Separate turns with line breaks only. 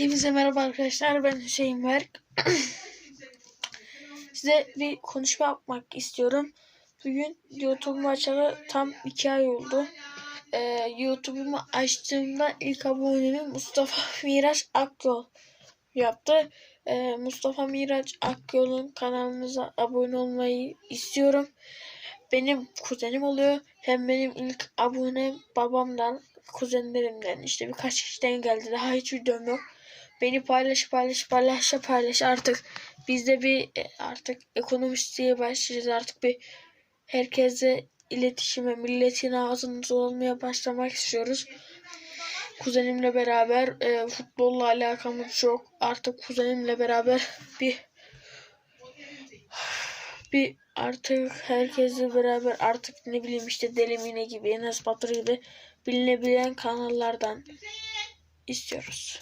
Hepinize merhaba arkadaşlar. Ben Hüseyin Berk. Size bir konuşma yapmak istiyorum. Bugün YouTube'umu açalı tam iki ay oldu. Ee, YouTube'umu açtığımda ilk abonemi Mustafa Miraç Akyol yaptı. Ee, Mustafa Miraç Akyol'un kanalınıza abone olmayı istiyorum. Benim kuzenim oluyor. Hem benim ilk abonem babamdan, kuzenlerimden işte birkaç kişiden geldi. Daha hiç videom yok. Beni paylaş paylaş paylaş paylaş artık biz de bir e, artık ekonomistliğe başlayacağız artık bir herkese iletişime milletin ağzında olmaya başlamak istiyoruz. Kuzenimle beraber e, futbolla alakamız çok. Artık kuzenimle beraber bir bir artık herkesle beraber artık ne bileyim işte Deli Mine gibi Enes Batur gibi bilinebilen kanallardan istiyoruz.